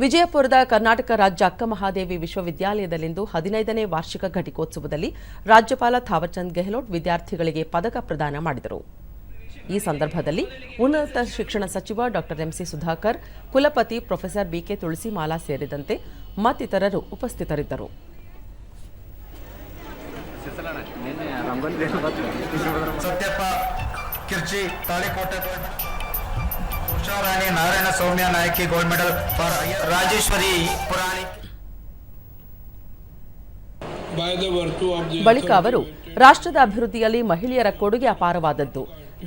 ವಿಜಯಪುರದ ಕರ್ನಾಟಕ ರಾಜ್ಯ ಅಕ್ಕ ಮಹಾದೇವಿ ವಿಶ್ವವಿದ್ಯಾಲಯದಲ್ಲಿಂದು ಹದಿನೈದನೇ ವಾರ್ಷಿಕ ಘಟಿಕೋತ್ಸವದಲ್ಲಿ ರಾಜ್ಯಪಾಲ ಥಾವರ್ಚಂದ್ ಗೆಹ್ಲೋಟ್ ವಿದ್ಯಾರ್ಥಿಗಳಿಗೆ ಪದಕ ಪ್ರದಾನ ಮಾಡಿದರು. ಈ ಸಂದರ್ಭದಲ್ಲಿ ಉನ್ನತ ಶಿಕ್ಷಣ ಸಚಿವ ಡಾಕ್ಟರ್ ಎಂಸಿ ಸುಧಾಕರ್, ಕುಲಪತಿ ಪ್ರೊಫೆಸರ್ ಬಿಕೆ ತುಳಸಿಮಾಲಾ ಸೇರಿದಂತೆ ಮತ್ತಿತರರು ಉಪಸ್ಥಿತರಿದ್ದರು. Satyappa Usharani Narayana Soumya Nayaki gold medal for Rajeshwari Purani. ಬಳಿಕ ಅವರು ರಾಷ್ಟ್ರದ ಅಭಿವೃದ್ಧಿಯಲ್ಲಿ ಮಹಿಳೆಯರ ಕೊಡುಗೆ ಅಪಾರವಾದದ್ದು.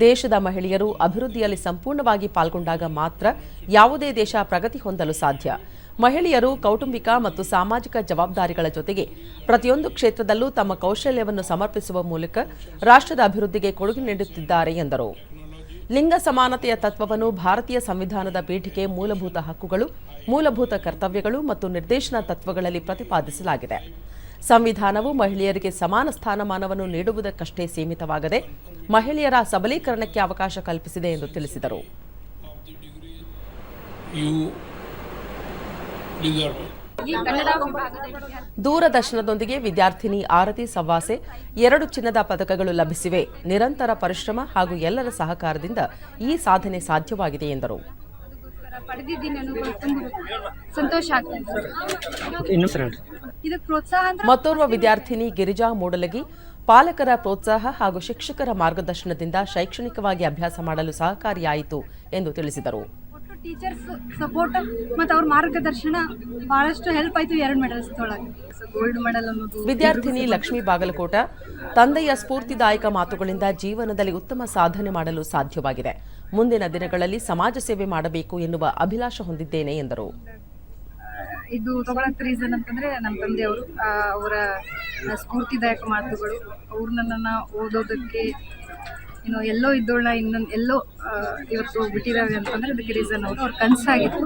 ದೇಶದ ಮಹಿಳೆಯರು ಅಭಿವೃದ್ಧಿಯಲ್ಲಿ ಸಂಪೂರ್ಣವಾಗಿ ಪಾಲ್ಗೊಂಡಾಗ ಮಾತ್ರ ಯಾವುದೇ ದೇಶ ಪ್ರಗತಿ ಹೊಂದಲು ಸಾಧ್ಯ. ಮಹಿಳೆಯರು ಕೌಟುಂಬಿಕ ಮತ್ತು ಸಾಮಾಜಿಕ ಜವಾಬ್ದಾರಿಗಳ ಜೊತೆಗೆ ಪ್ರತಿಯೊಂದು ಕ್ಷೇತ್ರದಲ್ಲೂ ತಮ್ಮ ಕೌಶಲ್ಯವನ್ನು ಸಮರ್ಪಿಸುವ ಮೂಲಕ ರಾಷ್ಟ್ರದ ಅಭಿವೃದ್ಧಿಗೆ ಕೊಡುಗೆ ನೀಡುತ್ತಿದ್ದಾರೆ ಎಂದರು. ಲಿಂಗ ಸಮಾನತೆಯ ತತ್ವವನ್ನು ಭಾರತೀಯ ಸಂವಿಧಾನದ ಪೀಠಿಕೆ ಮೂಲಭೂತ ಹಕ್ಕುಗಳು, ಮೂಲಭೂತ ಕರ್ತವ್ಯಗಳು ಮತ್ತು ನಿರ್ದೇಶನ ತತ್ವಗಳಲ್ಲಿ ಪ್ರತಿಪಾದಿಸಲಾಗಿದೆ ಸಂವಿಧಾನವು ಮಹಿಳೆಯರಿಗೆ ಸಮಾನ ಸ್ಥಾನಮಾನವನ್ನು ನೀಡುವುದಕ್ಕಷ್ಟೇ ಸೀಮಿತವಾಗದೆ, ಮಹಿಳೆಯರ ಸಬಲೀಕರಣಕ್ಕೆ ಅವಕಾಶ ಕಲ್ಪಿಸಿದೆ ಎಂದು ತಿಳಿಸಿದರು. ದೂರದರ್ಶನದೊಂದಿಗೆ ವಿದ್ಯಾರ್ಥಿನಿ ಆರತಿ ಸವ್ವಾಸೆ ಎರಡು ಚಿನ್ನದ ಪದಕಗಳು ಲಭಿಸಿವೆ. ನಿರಂತರ ಪರಿಶ್ರಮ ಹಾಗೂ ಎಲ್ಲರ ಸಹಕಾರದಿಂದ ಈ ಸಾಧನೆ ಸಾಧ್ಯವಾಗಿದೆ ಎಂದರು. ಸಂತೋಷ ಮತ್ತೋರ್ವ ವಿದ್ಯಾರ್ಥಿನಿ ಗಿರಿಜಾ ಮೂಡಲಗಿ ಪಾಲಕರ ಪ್ರೋತ್ಸಾಹ ಹಾಗೂ ಶಿಕ್ಷಕರ ಮಾರ್ಗದರ್ಶನದಿಂದ ಶೈಕ್ಷಣಿಕವಾಗಿ ಅಭ್ಯಾಸ ಮಾಡಲು ಸಹಕಾರಿಯಾಯಿತು ಎಂದು ತಿಳಿಸಿದರು. ಟೀಚರ್ಸ್ ಸಪೋರ್ಟ್ ಮತ್ತು ಅವ್ರ ಮಾರ್ಗದರ್ಶನ ಬಹಳಷ್ಟು ಹೆಲ್ಪ್ ಆಯ್ತು ಎರಡು ಮೆಡಲ್ಸ್ ತೊಳಗೆ ಗೋಲ್ಡ್ ಮೆಡಲ್ ಅನ್ನೋದು ವಿದ್ಯಾರ್ಥಿನಿ ಲಕ್ಷ್ಮಿ ಬಾಗಲಕೋಟ ತಂದೆಯ ಸ್ಫೂರ್ತಿದಾಯಕ ಮಾತುಗಳಿಂದ ಜೀವನದಲ್ಲಿ ಉತ್ತಮ ಸಾಧನೆ ಮಾಡಲು ಸಾಧ್ಯವಾಗಿದೆ. ಮುಂದಿನ ದಿನಗಳಲ್ಲಿ ಸಮಾಜ ಸೇವೆ ಮಾಡಬೇಕು ಎನ್ನುವ ಅಭಿಲಾಷ ಹೊಂದಿದ್ದೇನೆ ಎಂದರು. ಇದು ತಗೊಳಕ್ ರೀಸನ್ ಅಂತಂದ್ರೆ ನಮ್ಮ ತಂದೆಯವರು ಅವರ ಸ್ಫೂರ್ತಿದಾಯಕ ಮಾತುಗಳು ಅವ್ರು ನನ್ನನ್ನು ಓದೋದಕ್ಕೆ ಏನು ಎಲ್ಲೋ ಇದ್ದೋಳ ಇನ್ನೊಂದು ಎಲ್ಲೋ ಇವತ್ತು ಬಿಟ್ಟಿದ್ದಾವೆ ಅಂತಂದ್ರೆ ಅದಕ್ಕೆ ರೀಸನ್ ಅವರು. ಅವ್ರ ಕನಸಾಗಿತ್ತು